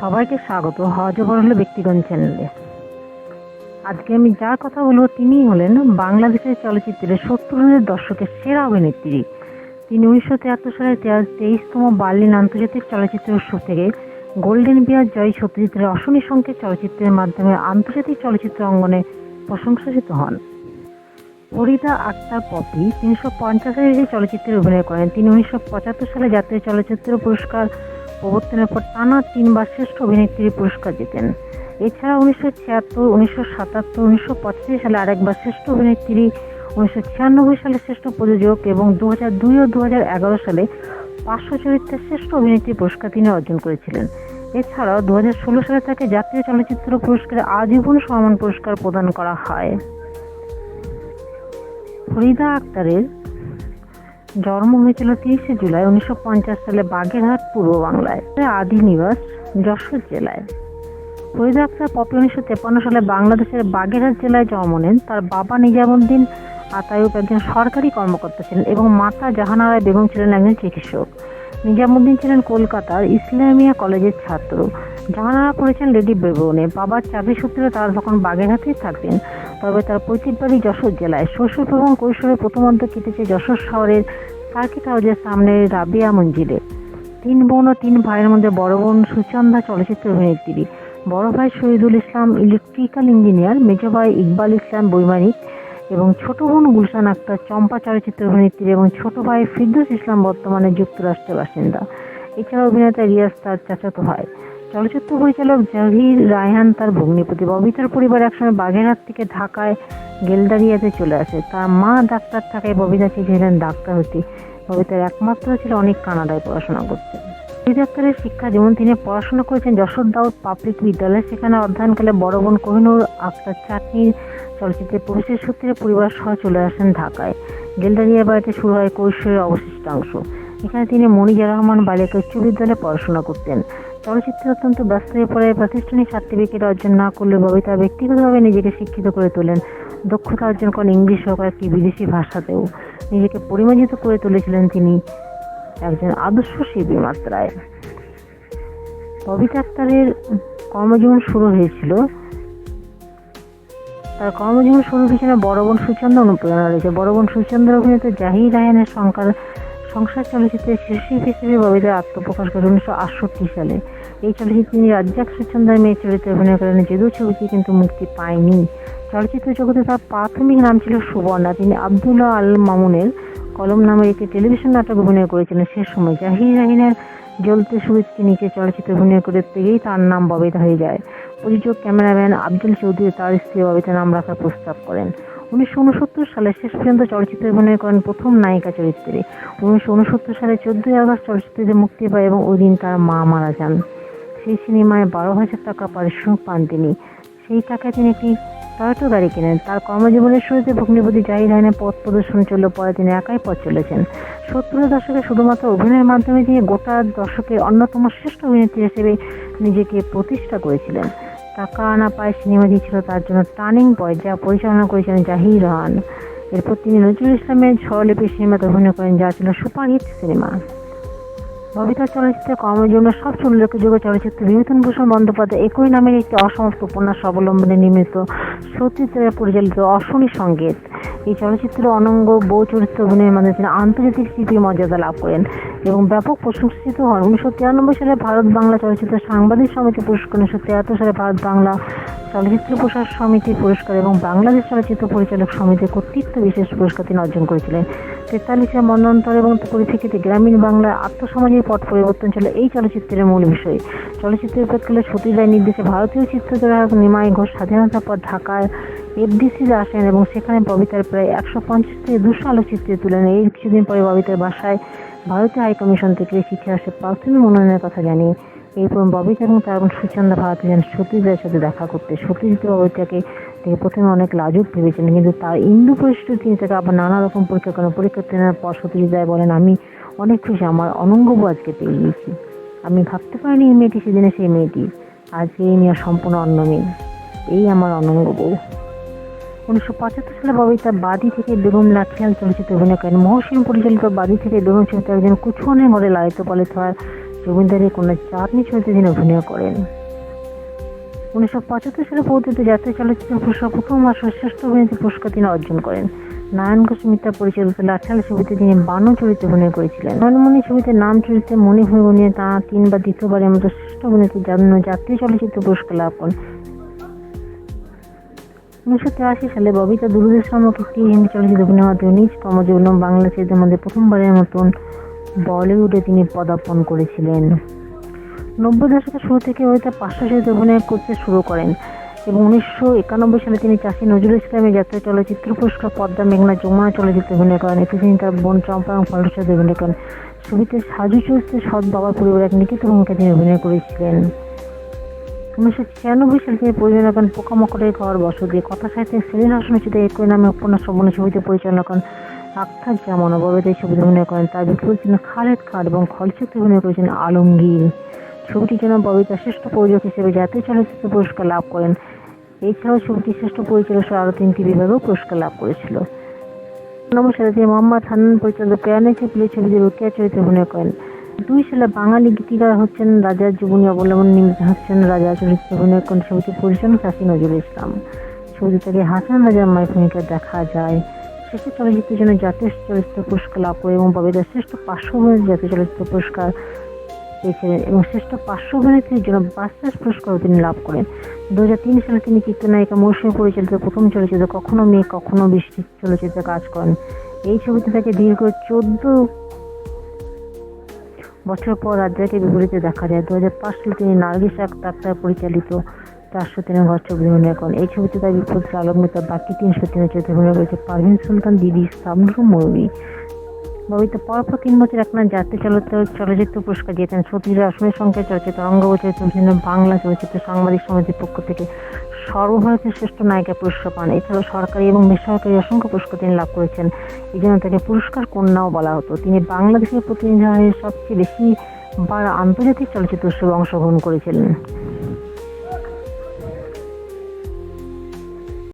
সবাইকে স্বাগত। হজ বরহল ব্যক্তিগত চ্যানেলে। আজকে আমি যার কথা বলব তিনিই হলেন বাংলাদেশের চলচ্চিত্রের সত্তরের দশকের সেরা অভিনেত্রী। তিনি উনিশশো তিয়াত্তর সালে তেইশতম বার্লিন আন্তর্জাতিক চলচ্চিত্র উৎসব থেকে গোল্ডেন বিয়ার জয় সত্যজিতের অশনি সংকেত চলচ্চিত্রের মাধ্যমে আন্তর্জাতিক চলচ্চিত্র অঙ্গনে প্রশংসিত হন। ফরিদা আক্তার পপি তিনশো পঞ্চাশের চলচ্চিত্রে অভিনয় করেন, তিনি উনিশশো পঁচাত্তর সালে জাতীয় চলচ্চিত্র পুরস্কার প্রবর্তনের পর টানা তিনবার শ্রেষ্ঠ অভিনেত্রীর পুরস্কার জেতেন। এছাড়া উনিশশো ছিয়াত্তর, উনিশশো সাতাত্তর, উনিশশো পঁচাশি সালে আরেকবার শ্রেষ্ঠ অভিনেত্রী, উনিশশো ছিয়ানব্বই সালে শ্রেষ্ঠ প্রযোজক এবং দু হাজার দুই ও দু হাজার এগারো সালে পার্শ্ব চরিত্রের শ্রেষ্ঠ অভিনেত্রী পুরস্কার তিনি অর্জন করেছিলেন। এছাড়াও দু হাজার ষোলো সালে তাকে জাতীয় চলচ্চিত্র পুরস্কারে আজীবন সম্মান পুরস্কার প্রদান করা হয়। ফরিদা আক্তারের জন্ম হয়েছিল তিরিশে জুলাই উনিশশো পঞ্চাশ সালে বাগেরহাট, পূর্ব বাংলায়। আদি নিবাস যশোর জেলায়। ফরিদা আক্তার পপি উনিশশো তেপান্ন সালে বাংলাদেশের বাগেরহাট জেলায় জন্ম নেন। তার বাবা নিজামুদ্দিন আতায়ুব একজন সরকারি কর্মকর্তা ছিলেন এবং মাতা জাহানারা বেগম ছিলেন একজন চিকিৎসক। নিজামুদ্দিন ছিলেন কলকাতার ইসলামিয়া কলেজের ছাত্র। জাহানারা পড়েছেন লেডি বেবনে বাবার চাকরি সূত্রে তারা তখন বাগেরহাটেই থাকতেন। তবে তার পৈতৃক বাড়ি যশোর জেলায়। শৈশব এবং কৈশোরে প্রথমার্ধ কেটেছে যশোর শহরের সার্কিট হাউসের সামনে রাবিয়া মঞ্জিলে। তিন বোন ও তিন ভাইয়ের মধ্যে বড় বোন সুচন্দা চলচ্চিত্র অভিনেত্রী। বড় ভাই শহীদুল ইসলাম ইলেকট্রিক্যাল ইঞ্জিনিয়ার মেজ ভাই ইকবাল ইসলাম বৈমানিক এবং ছোট বোন গুলশান আক্তার চম্পা চলচ্চিত্র অভিনেত্রী এবং ছোট ভাই ফিরদৌস ইসলাম বর্তমানে যুক্তরাষ্ট্রের বাসিন্দা। এছাড়া অভিনেতা রিয়াজ তার চাচাতো ভাই। চলচ্চিত্র পরিচালক জাভির রায়হান তার ভগ্নিপতি ববিতার পরিবার একসময় বাগেরহাট থেকে ঢাকায় গেলদারিয়াতে চলে আসে। তার মা ডাক্তার থাকায় ববিতা চেয়েছিলেন ডাক্তার হতে। ববিতার একমাত্র ছিল অনেক কানাডায় পড়াশোনা করতে এই ডাক্তারের শিক্ষা যেমন তিনি পড়াশোনা করেছেন, যশোর দাউদ পাবলিক বিদ্যালয়ে সেখানে অধ্যয়নকালে বড় বোন কোহিনুর আক্তার চাটনির চলচ্চিত্রে প্রবেশের সূত্রে পরিবার সহ চলে আসেন ঢাকায়। গেলদারিয়া বাড়িতে শুরু হয় কৈশোরের অবশিষ্টাংশ। এখানে তিনি মনিজা রহমান বালিকা উচ্চ বিদ্যালয়ে পড়াশোনা করতেন। চলচ্চিত্রে অত্যন্ত ব্যস্ত হয়ে পড়ে প্রাতিষ্ঠানিক সার্টিফিকেট অর্জন না করলে ববিতা ব্যক্তিগতভাবে নিজেকে শিক্ষিত করে তোলেন। দক্ষতা অর্জন করেন ইংলিশ সহ একটি বিদেশি ভাষাতেও। নিজেকে পরিমার্জিত করে তুলেছিলেন তিনি একজন আদর্শ শিল্পী মাত্রায় ববিতা আক্তারের কর্মজীবন শুরু হয়েছিল। তার কর্মজীবন শুরুর পিছনে বড় বোন সুচন্দ্র অনুপ্রেরণা রয়েছে বড় বোন সুচন্দ্র অভিনীত জাহির রায়নের সংকার সংসার চলচ্চিত্রের শিশির হিসেবে ববিতার আত্মপ্রকাশ করে উনিশশো আটষট্টি সালে। এই চলচ্চিত্রে তিনি রাজ্জাক সুচন্দ্রের মেয়ে চরিত্রে অভিনয় করেন, যদিও ছবিটি কিন্তু মুক্তি পায়নি। চলচ্চিত্র জগতে তার প্রাথমিক নাম ছিল সুবর্ণা। তিনি আবদুল্লাহ আল মামুনের কলম নামের একটি টেলিভিশন নাটক অভিনয় করেছিলেন সে সময়। জাহির রাহিনের জ্বলতে সুরজকে নিচে চলচ্চিত্র অভিনয় করতে গিয়েই তার নাম ববিতা হয়ে যায়। প্রযোজক ক্যামেরাম্যান আব্দুল চৌধুরী তার স্ত্রী ববিতা নাম রাখার প্রস্তাব করেন। উনিশশো উনসত্তর সালে শেষ পর্যন্ত চলচ্চিত্রে অভিনয় করেন প্রথম নায়িকা চরিত্রে। উনিশশো উনসত্তর সালে চোদ্দই আগস্ট চলচ্চিত্রটি মুক্তি পায় এবং ওই দিন তার মা মারা যান। সেই সিনেমায় বারো হাজার টাকা পারিশ্রমিক পান তিনি। সেই টাকায় তিনি একটি টয়োটো গাড়ি কেনেন। তার কর্মজীবনের শুরুতে ভগ্নিপতি জাহির হায়নের পথ প্রদর্শন চলল পরে তিনি একাই পথ চলেছেন। সত্তরের দশকে শুধুমাত্র অভিনয়ের মাধ্যমে তিনি গোটা দশকের অন্যতম শ্রেষ্ঠ অভিনেত্রী হিসেবে নিজেকে প্রতিষ্ঠা করেছিলেন। টাকা আনা পায় সিনেমাটি ছিল তার জন্য টার্নিং পয়েন্ট, যা পরিচালনা করেছিলেন জাহির রহান এরপর তিনি নজরুল ইসলামের স্বরলিপি সিনেমাতে অভিনয় করেন, যা ছিল সুপারহিট সিনেমা। ববিতা চলচ্চিত্রে কর্মের জন্য সবচেয়ে উল্লেখযোগ্য চলচ্চিত্র বিভূতিভূষণ ভূষণ বন্দ্যোপাধ্যায় একই নামের একটি অসমাপ্ত উপন্যাস অবলম্বনে নির্মিত সত্যজিৎ পরিচালিত অশনি সংগীত। এই চলচ্চিত্র অনঙ্গ বউ চরিত্র অভিনয়ের মাধ্যমে তিনি আন্তর্জাতিক শিল্পী মর্যাদা লাভ করেন এবং ব্যাপক প্রশংসিত হন। উনিশশো তিরানব্বই সালে ভারত বাংলা চলচ্চিত্র সাংবাদিক সমিতি পুরস্কার, উনিশশো তিয়াত্তর সালে ভারত বাংলা চলচ্চিত্র প্রসার সমিতি পুরস্কার এবং বাংলাদেশ চলচ্চিত্র পরিচালক সমিতির কর্তৃত্ব বিশেষ পুরস্কার তিনি অর্জন করেছিলেন। তেতাল্লিশের মন্বন্তর এবং পরিপ্রেক্ষিতে গ্রামীণ বাংলার আত্মসমাজের পট পরিবর্তন ছিল এই চলচ্চিত্রের মূল বিষয়। চলচ্চিত্রের প্রেক্ষালে সতীশ রায় নির্দেশে ভারতীয় চিত্রগ্রাহক নিমাই ঘোষ স্বাধীনতার পর ঢাকায় এফডিসিতে আসেন এবং সেখানে ববিতার প্রায় একশো পঞ্চাশ থেকে দুশো আলোকচিত্রে তুলেন এই কিছুদিন পরে ববিতার বাসায় ভারতীয় হাইকমিশন থেকে চিঠি আসে প্রাথমিক মনোনয়নের কথা জানিয়ে। এরপর ববিতা এবং তার বোন সুচন্দা ভারতে যান সতীশদের সাথে দেখা করতে। সতীশ ববিতাকে থেকে প্রথমে অনেক লাজুক ভেবেছিলেন, কিন্তু তার ইন্দু পরিস্থিতি তিনি তাকে আবার নানা রকম পরীক্ষা করেন। পরীক্ষা নেওয়ার পর রায় বলেন, আমি অনেক খুশি, আমার অনঙ্গবু আজকে পেয়ে গিয়েছি। আমি ভাবতে পারিনি এই মেয়েটি সেদিনে সেই মেয়েটি। আজকে এই মেয়ে সম্পূর্ণ অন্য মেয়ে। এই আমার অনঙ্গ বউ। উনিশশো পঁচাত্তর সালে ববিতা বাদি থেকে বেগম লাঠিয়াল চলচ্চিত্রে অভিনয় করেন। মহসিন পরিচালিত বাদী থেকে বেগম চরিত্রে একজন কুচুয়ানের ঘরে লালিত পালিত হয়। জমিদারের কন্যা চাঁদনি চরিত্রে তিনি অভিনয় করেন। উনিশশো পঁচাত্তর সালে প্রবর্তিত জাতীয় চলচ্চিত্র পুরস্কার প্রথম আসর শ্রেষ্ঠ অভিনেত্রী পুরস্কার তিনি অর্জন করেন। নারায়ণ ঘোষ মিত্রা পরিচালিত লাঠাল ছবিতে তিনি বান্ন চরিত্রে অভিনয় করেছিলেন। নয়নমণি ছবিতে নাম চরিত্রে মণিভূমি নিয়ে তাঁরা তিনবার দ্বিতীয়বারের মতো শ্রেষ্ঠ অভিনেত্রীর জন্য জাতীয় চলচ্চিত্র পুরস্কার লাভ করেন। উনিশশো তিরাশি সালে ববিতা দুরুদেশ নামক একটি হিন্দি চলচ্চিত্র অভিনয়ের মাধ্যমে নিজ কর্মজীবন বাংলা চিত্রের মধ্যে প্রথমবারের মতন বলিউডে তিনি পদার্পণ করেছিলেন। নব্বই দশকের শুরু থেকে ওই তার চরিত্রে অভিনয় করতে শুরু করেন এবং উনিশশো একানব্বই সালে তিনি চাষি নজরুল ইসলামের জাতীয় চলচ্চিত্র পুরস্কার পদ্মা মেঘনা যমুনা চলচ্চিত্রে অভিনয় করেন। এতে তিনি তার বোন চম্পা এবং ফলের সাথে অভিনয় করেন। ছবিতে সাজু চরিত্রে সৎ বাবার পরিবারের এক নিখিত ভূমিকা তিনি অভিনয় করেছিলেন। উনিশশো ছিয়ানব্বই সালে তিনি পরিচালনা করেন পোকামাকড়ের ঘর বসতি কথা সাহিত্যে সেলিন হাসান রচিত একই নামে উপন্যাস শ্রবণ ছবিতে পরিচালনা করেন আক্তার জামান। অববেদে ছবিতে অভিনয় করেন তার বিপরীত ছিলেন খালেদ খান এবং খলচিত্রে অভিনয় করেছেন আলমগীর। ছবিটির জন্য ববিতা শ্রেষ্ঠ প্রযোজক হিসেবে জাতীয় চলচ্চিত্র পুরস্কার লাভ করেন। এছাড়াও ছবিটি শ্রেষ্ঠ পরিচালক সহ আরও তিনটি বিভাগেও পুরস্কার লাভ করেছিল। নম্বর তিনি মোহাম্মদ হান্নান পরিচালিত প্রেরণে চেপিলে ছবিতে রুকিয়া চরিত্রে অভিনয় করেন। দুই সালে বাঙালি গীতিকার হচ্ছেন রাজার জীবনী অবলম্বন নিমিত্ত হচ্ছেন রাজা চরিত্রে অভিনয় করেন ছবিটি পরিচালক চাষি নজরুল ইসলাম। ছবিতে তাকে হাসান রাজার মায়ের ভূমিকা দেখা যায়। শ্রেষ্ঠ চলচ্চিত্রের জন্য জাতীয় চলচ্চিত্র পুরস্কার লাভ করে এবং ববিতা শ্রেষ্ঠ পার্শ্ব জাতীয় চলচ্চিত্র পুরস্কার পেয়েছিলেন এবং শ্রেষ্ঠ পার্শ্ব অভিনেত্রীর জন্য বাস্টার্স পুরস্কারও তিনি লাভ করেন। দু সালে তিনি চিত্রনায়িকা মৌসুমী পরিচালিত প্রথম চলচ্চিত্র কখনো মেয়ে কখনো বৃষ্টি চলচ্চিত্রে কাজ করেন। এই ছবিতে তাকে দীর্ঘ চোদ্দ বছর পর রাজ্জাকে বিপরীতে দেখা যায়। দু সালে তিনি নার্গিস এক ডাক্তার পরিচালিত চারশো তিনের ঘর ছবি অভিনয় করেন। এই ছবিতে তার বিপরীতে আলমমিতা বাকি তিনশো তিনের চরিত্রে অভিনয় করেছে পারভিন সুলতান, দিদি সামরু মরুবি ববিতা পরপর তিন বছর একনা জাতীয় চলচ্চিত্র চলচ্চিত্র পুরস্কার জিতেন। সতীর আসনের সংখ্যা চলচ্চিত্র অঙ্গবচরিত্র জন্য বাংলা চলচ্চিত্র সাংবাদিক সমিতির পক্ষ থেকে। সর্বভারতীয় শ্রেষ্ঠ নায়িকা পুরস্কার পান। এছাড়াও সরকারি এবং বেসরকারি অসংখ্য পুরস্কার তিনি লাভ করেছেন। এই জন্য তাকে পুরস্কার কন্যাও বলা হতো। তিনি বাংলাদেশের প্রতিনিধি সবচেয়ে বেশি বার আন্তর্জাতিক চলচ্চিত্র উৎসবে অংশগ্রহণ করেছিলেন।